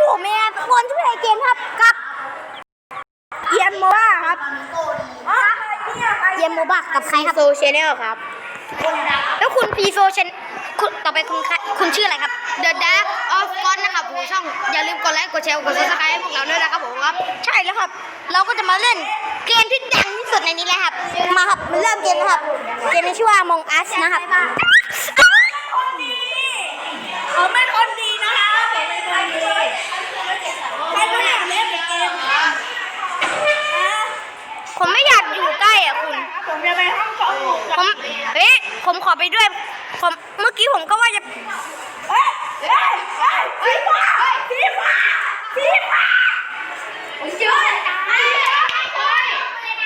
ผมเองคนที่เพลย์เกมครับกับเอียนโมบ้าครับเอียนโมบ้ากับใครครับโซเชนแนลครับ แล้วคุณพีโซเชนคุณต่อไปคุณใครคุณชื่ออะไรครับ The Dark of God นะครับผมช่องอย่าลืมกดไลค์กดแชร์กด subscribe ให้พวกเราด้วยนะครับผมครับ ใช่แล้วครับ เราก็จะมาเล่นเกมที่ดังที่สุดในนี้เลยครับ มาครับมาเริ่มเกมนะครับ เกมนี้ชื่อว่า Among Us นะครับเขาเป็นคนดีนะคะผมเป็นคนดีใครก็อยากเล่นเกมครับ ผมไม่อยากอยู่ใกล้อะคุณ ผมจะไปห้องของหมู่ผมเฮ้ยผมขอไปด้วย ผมเมื่อกี้ผมก็ว่าจะ เฮ้ยเฮ้ยเฮ้ยสีฟ้าสีฟ้าสีฟ้า ผมเจอเลยจ้า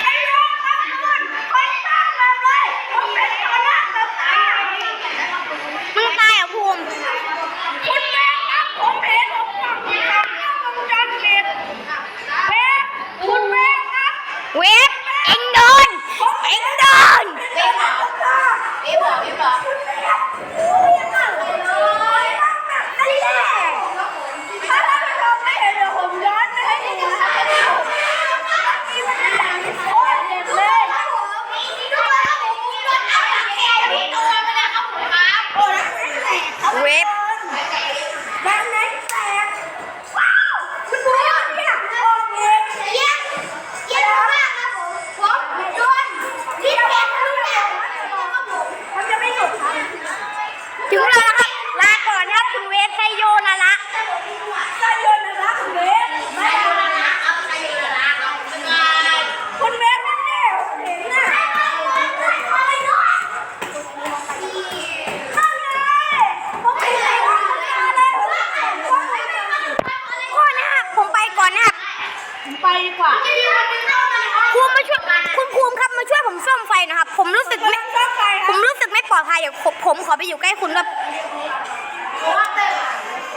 ไอ้น้องครับคุณคนตั้งแบบเลยผมเป็นคนหน้าตาตา มึงตายอะภูมิ คุณแม่ครับผมเห็นผมฟังคุณครับกล้องวงจรปิดแม่คุณแม่ครับ เวฟเอ็งโดนเอ็งโดน เว็บเหรอเว็บเหรอเว็บเหรอ ถ้าท่านผู้ชมไม่เห็นเดี๋ยวผมย้อนไปให้ดูนะครับนี่มันเป็นอย่างที่โคตรเด็ดเลย โอ้แล้วไม่ แตกครับ เวฟ ด้านไหนแตกว้าวคุณผู้ชมเนี่ยออกเองมันจะไม่หยุดครับ ถึงเวลาแล้วครับ ลาก่อนครับคุณเวฟไซโยนาระ ไส้โยนนะรักคุณเบสไม่ได้คุณเบสไม่แน่เห็นน่ะข้างในผมไม่ได้ว่าอะไรผมไม่ได้ว่าอะไร ก่อนนะครับ ผมไปก่อนนะครับ ไปดีกว่า ภูมิมาช่วย คุณภูมิครับมาช่วยผมซ่อมไฟนะครับ ผมรู้สึกไม่ ชอบไปค ผ รับ มรู้สึกไม่ ปลอดภัยเดี๋ยวผมผมขอไปอยู่ใกล้คุณครับ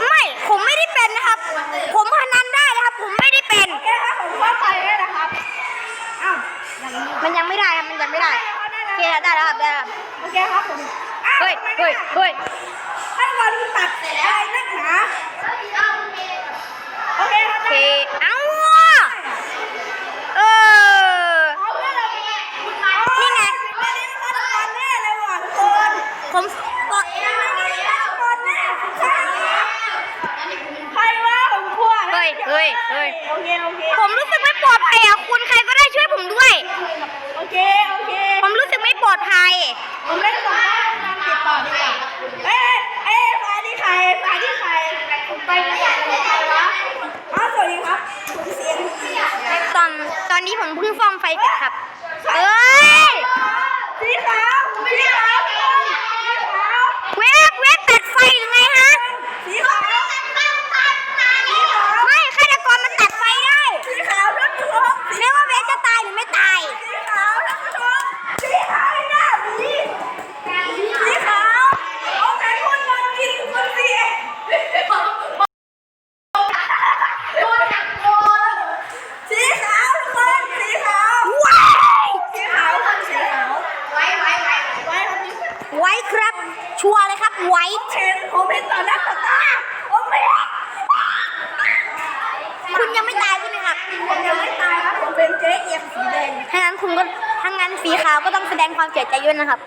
ไม่ผมไม่ได้เป็นนะครับ ผมพนันได้นะครับ ผมไม่ได้เป็นโอเคครับผมชอบไปเลยนะครับอ้าวอย่างนี้มันยังไม่ได้ครับมันยังไม่ได้โอเคได้แล้วครับได้แล้วครับโอเคครับผมอ้าวเฮ้ยทำไมเฮ้ยไม่เฮ้ยขั้นตอนที่ตัดอะไรนักหนาโอเคครับโอเคได้เอ้าว่ะเออ เอาเพื่อนเราไป นี่ไง อันนี้เป็นขั้นตอนแน่เลยว่ะทุกคน ผมก็ ใครว่าผมกลัวนะ เฮ้ยเฮ้ยเฮ้ย โอเคโอเค ผมรู้สึกไม่ปลอดภัยอะคุณใครก็ได้ช่วยผมด้วย โอเคโอเค ผมรู้สึกไม่ปลอดภัย ผมเล่นต่อตามติดต่อดีกว่าเอ้ยเอ้ยฟ้าที่ใครฟ้าที่ใครผมไปดีกว่าใครวะอ้าวสวัสดีครับผมเสียง ตอนตอนนี้ผมเพิ่งซ่อมไฟเสร็จครับ เอ้ย สีขาวสีขาวสีขาว เวฟเวฟตัดไฟหรือไงฮะ สีขาวสีขาว ไม่ฆาตกรมันตัดไฟได้ สีขาวท่านผู้ชม ไม่ว่าเวฟจะตายหรือไม่ตาย สีขาวท่านผู้ชมสีขาวหน้าหมีสีขาวเอาไหนคนนอนกินคนเสียสีขาวทุกคนสีขาว ว้าย สีขาวคนสีขาว ไว้ไว้ไว้ ไว้ครับนี่ ไว้ครับ ชัวร์เลยครับ ไว้เห็นผมเห็นต่อหน้าต่อตาผมไม่คุณยังไม่ตายใช่ไหมครับผมยังไม่ตายครับผมเป็นเจ๊เอียมสีแดงถ้างั้นคุณก็ถ้างั้นสีขาวก็ต้องแสดงความเสียใจด้วยนะครับ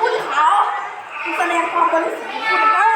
คุณขาวแสดงความบริสุทธิ์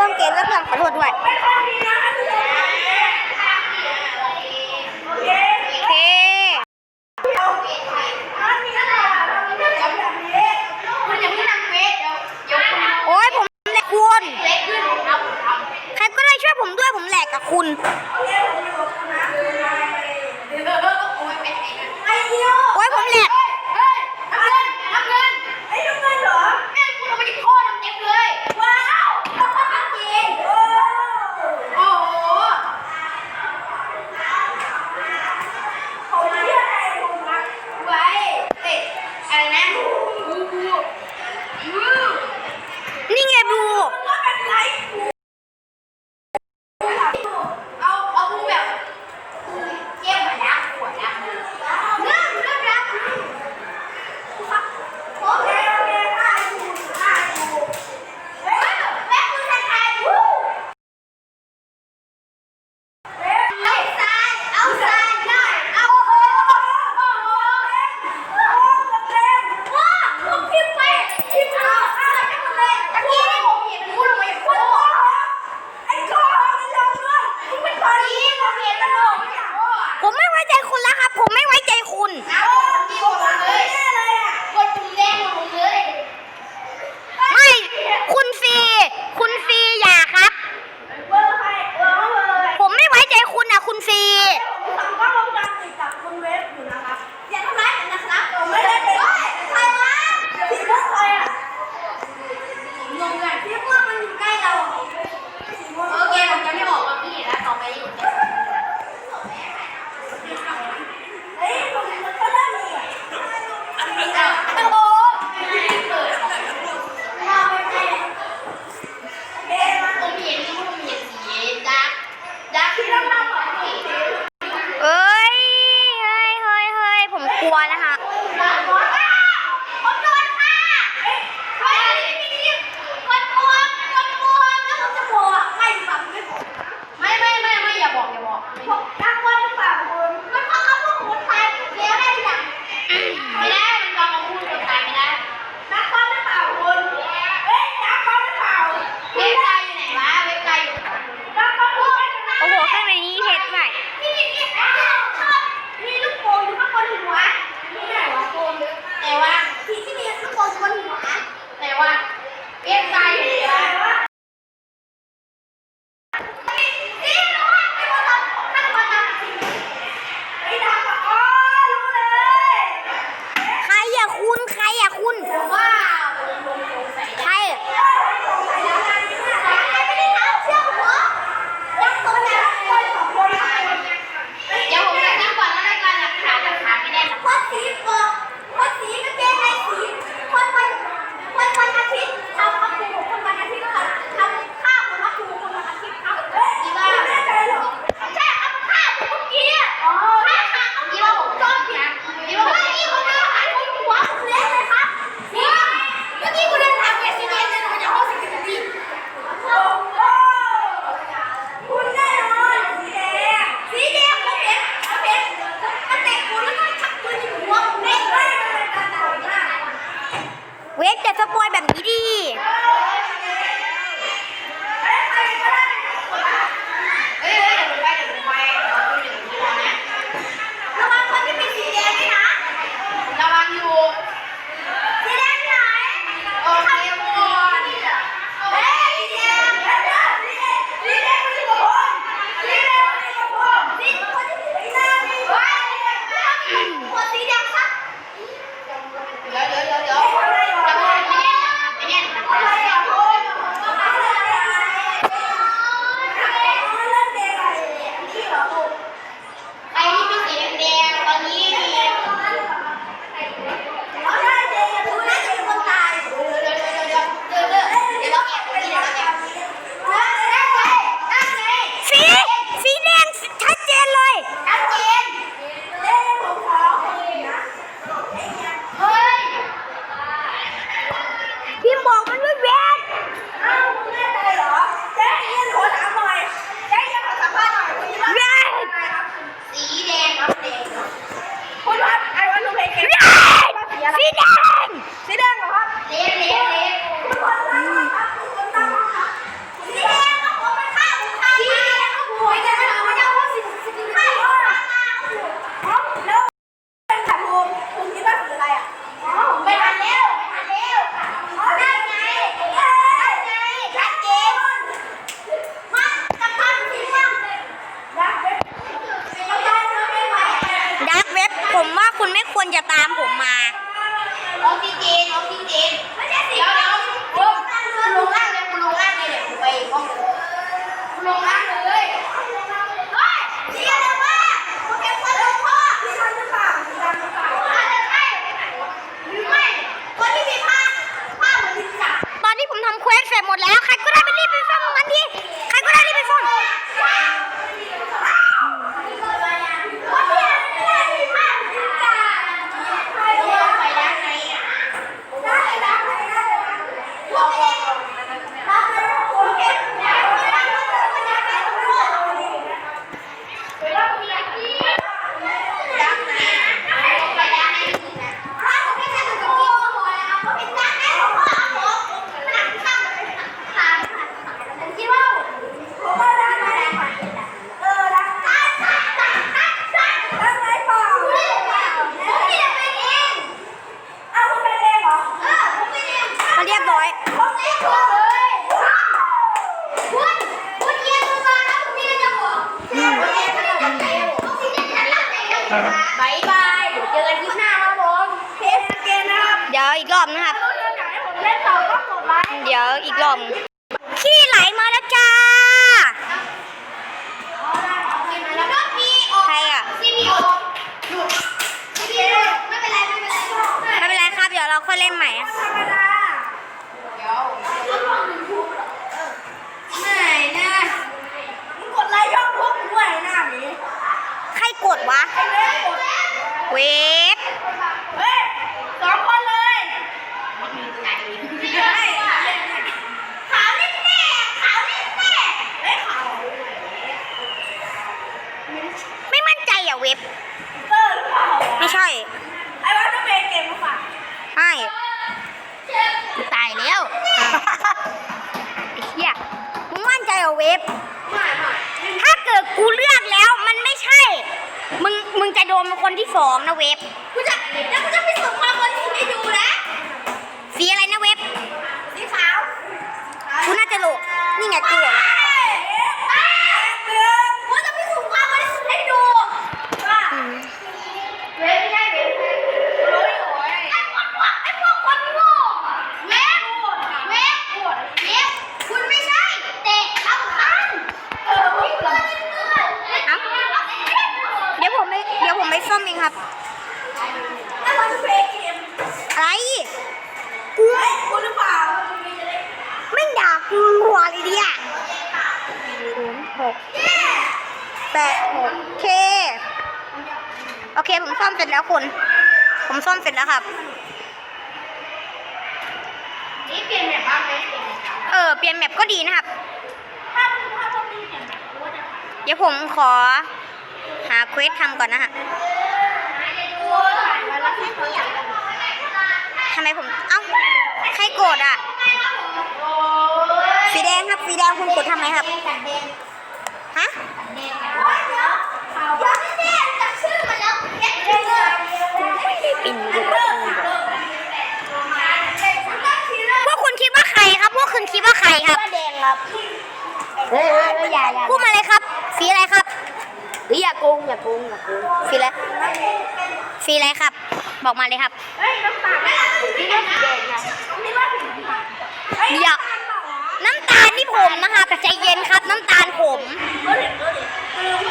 ต้องเกมกับเพื่อนขอโทษด้วย กลัวนะคะ เสร็จหมดแล้ว ใครก็ได้ไปรีบไปฟังมันดี ยบร้อย บายบายเจอกันคลิหน้าครับผมเพจสเกนนะครับเดี๋ยวอีกรอบนะครับ ถ้ารง่อยผมเล่นต่อก็กดไลค์ เดี๋ยวอีกรอบ Hey. ครับ นี่เปลี่ยนแบบบ้างไหมเออ เปลี่ยนแมปก็ดีนะครับ ถ้าถ้าพวกนี้เปลี่ยนแบบกูว่าจะเดี๋ยวผมขอ หาเควสทำก่อนนะฮะกูถ่ายไว้แล้วให้เขาอยากทำไมผม เอ้า ใครโกรธอะ สีแดงครับ สีแดงคุณกดทำไมครับ ตัดแดง ฮะ เดี๋ยวเดี๋ยวเดี๋ยวแน่ๆจับชื่อมาแล้วเอ็กซ์เลยไม่ได้ปิ่นดู พวกคุณคิดว่าใคร ครับพวกคุณคิดว่าใครครับ แดงครับเฮ้ยเฮ้ยอย่าอย่าพูดมาเลยครับ สีอะไรครับ เฮ้ยอย่าโกงอย่าโกงอย่าโกงสีอะไรสีอะไรครับ บอกมาเลยครับ เฮ้ยน้ำตาลนี่ว่าสีแดงนะนี่ว่าสีน้ำตาลเดี๋ยวน้ำตาลนี่ผมนะคะใจเย็นครับ น้ำตาลผมก็เด็กก็เด็ก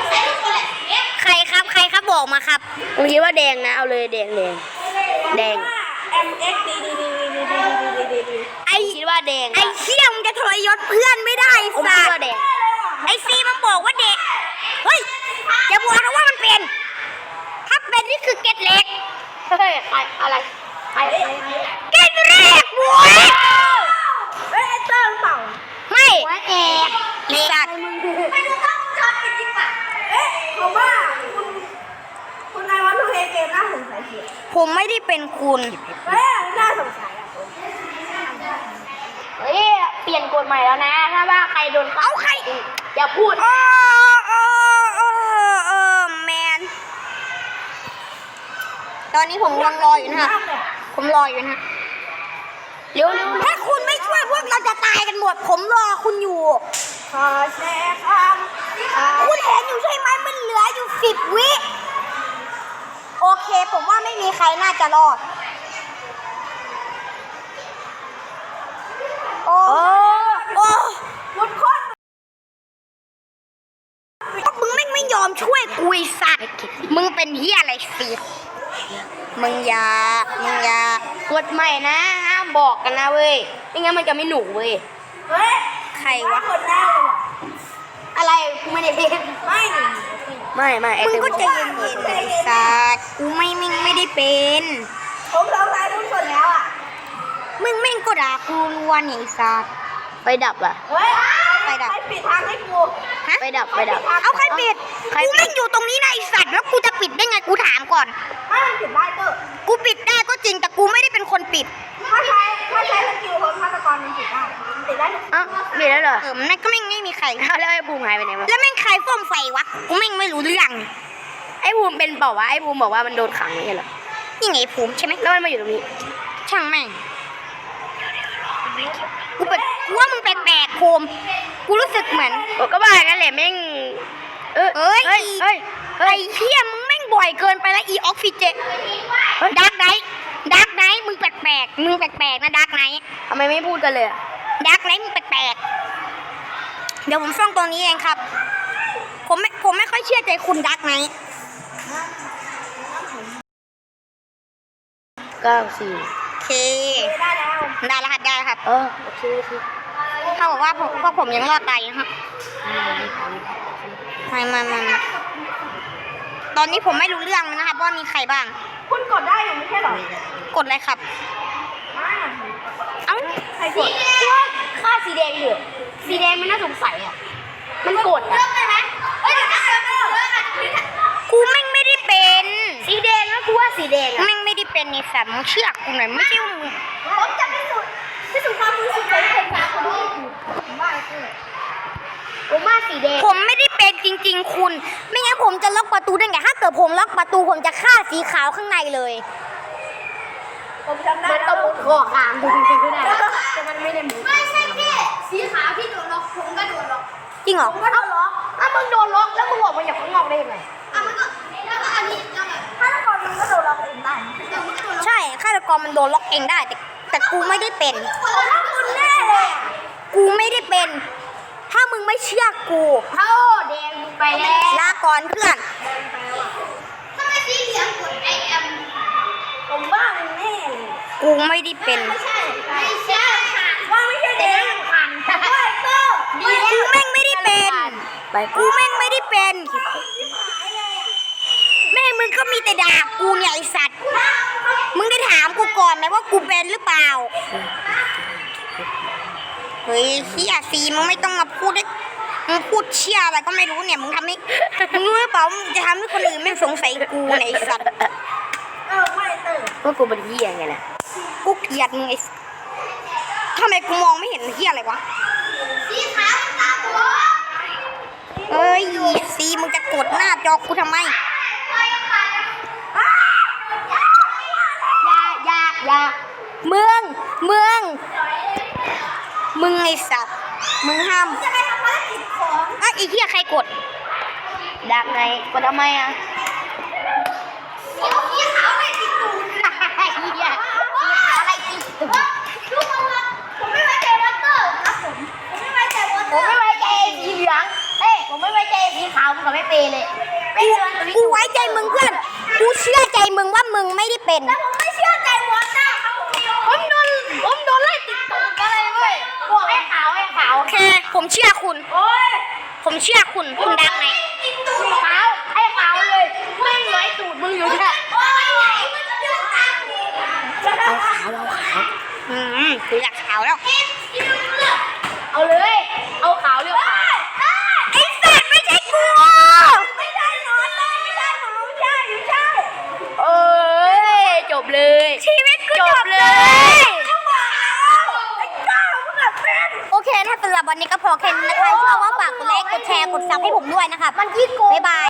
ใส่ลูกโป่งเอ๊ะใครครับ ใครครับบอกมาครับ ผมคิดว่าแดงนะ เอาเลยแดงแดงแดง M X D D D D D D D D D ไอ้คิดว่าแดงไอ้เชี่ยมึงจะทรยศเพื่อนไม่ได้ผมสัคิดตว่าว์แดงไอ้ซีมันบอกว่าเด็ก เฮ้ยอย่าบอกนะว่ามันเป็น ถ้าเป็นนี่คือเกตเล็ก เฮ้ยใครอะไรใครเกตเล็กบวยเฮ้ยไอ้เติ้งเปล่าไม่ว่าแดงไอ้สัตว์ไปดูกล้องวงจรปิดดีกว่าเอ๊ะผมว่าคุณคุณนายวันทุ เกมน่าสงสัยสียผมไม่ได้เป็นคุณเฮ้ยน่าสงสัยอะเฮ้ยเปลี่ยนกฎใหม่แล้วนะ ถ้าว่าใครโดนเอาใครอย่าพูดโอ้โอ้โอ้โอ้แมน ตอนนี้ผมกำลังรออยู่นะฮะผมรออยู่นะฮะเร็วเร็วถ้าคุณไม่ช่วยพวกเราจะตายกันหมด ผมรอคุณอยู่ขอแชร์คำคุณเห็นอยู่ใช่ไหมมันเหลืออยู่สิบวิ โอเค ผมว่าไม่มีใครน่าจะรอด โอ้โอ้คุณโคตรมึงไม่งไม่ยอมช่วยกูไอ้สัตว์ มึงเป็นเฮียอะไรสิ มึงอย่า มึงอย่ากฎใหม่นะ ห้ามบอกกันนะเว้ย ไม่งั้นมันจะไม่หนุกเว้ย เฮ้ย ใครวะ คนแรกเลยว่ะ อะไรกูไม่ได้เล่นไม่หนึ่งไม่ไม่ไอ้มึงเต็มก็ใจเย็นๆนะไอ้สัตว์กูไม่ไม่ไม่ได้เป็น ผมสงสัยทุกคนแล้วอะมึงแม่งก็ด่ากูรัวนี่ไอ้สัตว์ไฟดับอะ เฮ้ยไปดับ ใครปิดทางให้กูฮะไฟดับไฟดับ เอาใครปิดใครกูปิด แม่งอยู่ตรงนี้นะไอสัตว์แล้วกูจะปิดได้ไงกูถามก่อนถ้ามันปิดได้ก็กูปิดได้ก็ จริงแต่กูไม่ได้เป็นคนปิดถ้าใช้ถ้าใช้สกิลคนฆาตกรมันปิดได้มันปิดได้ทุกเอ้ามีแล้วเหรอเออมันก็แม่งไม่มีใครเอาแล้วไอ้ภูมิหายไปไหนวะแล้วแม่งใครฟ้อมไฟวะกูแม่งไม่รู้เรื่องไอ้ภูมิเป็นเปล่าวะไอ้ภูมิบอกว่ามันโดนขังไม่ใช่เหรอนี่ไงภูมิใช่ไหมแล้วมันมาอยู่ตรงนี้ ช่างแม่งกูเป็นกูว่ามึงแปลกๆภูมิกูรู้สึกเหมือนโอ้ก็ว่าอย่างนั้นแหละแม่งเออเอ้ยเฮ้ยเฮ้ยไอ้เหี้ยมึงแม่งบ่อยเกินไปแล้วอีออกซิเจนดักไนท์ ดักไนท์มึงแปลกๆมึงแปลกๆนะดักไนท์ทำไมไม่พูดกันเลยอะดักไนท์มึงแปลกๆเดี๋ยวผมซ่องตัวนี้เองครับ ผมไม่ผมไม่ค่อยเชื่อใจคุณดักไนท์เก้าสี่โอเคได้แล้วได้แล้วครับได้แล้วครับ เออโอเคโอเคเขาบอกว่าผมพวกผมยังรอดตายนะครับไม่ไม่ไม่ไม่ตอนนี้ผมไม่รู้เรื่องนะครับว่ามีใครบ้าง คุณกดได้อยู่ไม่ใช่เหรอกดเลยครับอ่าเอ้าใครกดค่าสีแดงเหลือสีแดงมันน่าสงสัยอะ มันกดเลือะอกได้ไหมเอ้ยเดี๋ยวนะเลือกเลือกอะกูแม่งไม่ได้เป็น สีแดงนะกูว่าสีแดงอะแม่งไม่ได้เป็นในสัตว์มึงเชื่อกูหน่อยไม่ใช่ว่ามึงผมจะพิสูจน์พิสูจน์ความบริสุทธิ์ของคนสามคนนี้ผมว่าคือผมว่าสีแดงผมไม่ได้เป็น จริง ๆ คุณ ไม่งั้นผมจะล็อกประตูได้ไง ถ้าเกิดผมล็อกประตูผมจะฆ่าสีขาวข้างในเลย ผมจำได้มันแล้ต้อวงมุดคอขางดูก็ได้แต่มันไม่ได้มุดไม่ใช่พี่สีขาวที่โดนล็อกผมก็โดนล็อกจริงเหรอ ผมก็โดนล็อกถ้ามึงโดนล็อกแล้วมึงออกมาจากข้างนอกได้ยังไงอะมันก็แล้วก็อันนี้แล้วไงถ้าตะกอนมันก็โดนล็อกเองได้เดี๋ยวมันก็โดนล็อกใช่ฆาตกรมันโดนล็อกเองได้ แต่แต่กูไม่ได้เป็น คนละคุณแน่เลยอะกูไม่ได้เป็น ถ้ามึงไม่เชื่อกูเท่าแดงมึงไปแล้วลาก่อนเพื่อนทำไมสีเหลืองกดไอเอ็มผมว่ามันแน่เลยกูไม่ได้เป็นไม่ใช่ไม่ใช่ค่ะว่าไม่ใช่เด็กผ่านว่าเตอร์ดีกูแม่งไม่ได้เป็นไปกูแม่งไม่ได้เป็นแม่งมึงก็มีแต่ด่ากูเนี่ยไอสัตว์มึงได้ถามกูก่อนไหมว่ากูเป็นหรือเปล่า เฮ้ยเฮียซีมึงไม่ต้องมาพูดได้มึงพูดเชี่ยอะไรก็ไม่รู้เนี่ยมึงทำให้มึงรู้หรือเปล่ามึงจะทำให้คนอื่นไม่สงสัยกูเนี่ยไอสัตว์เออไม่เตอร์ว่ากูเป็นเหี้ยไงล่ะกูเกลียดมึงไอสัตว์ทำไมกูมองไม่เห็นเฮียอะไรวะสีขาวตาตัวเอ้ยซีมึงจะกดหน้าจอกูทำไมอย่าอย่าอย่าเมืองเมือง มึงไอสัตว์ มึงห้ามจะไปทำภารกิจของอะไอเฮียใครกด ดักไงกดทำไมอะเดี๋ยวสีขาวไม่ติดตูดเหี้ยอะไรติดตูดทุกคนละผมไม่ไว้ใจวอเตอร์ครับผมผมไม่ไว้ใจวอเตผอมร์ไม่ไว้ใจสีเหลืองเอ้ยผมไม่ไว้ใจสีขาวมึงกับไม่เปย์เลยไม่เชื่อกูไว้ใจมึงเพื่อน กูเชื่อใจมึงว่ามึงไม่ได้เป็นแต่ผม ผมเชื่อคุณโอ้ยผมเชื่อคุณ คุณดังไหม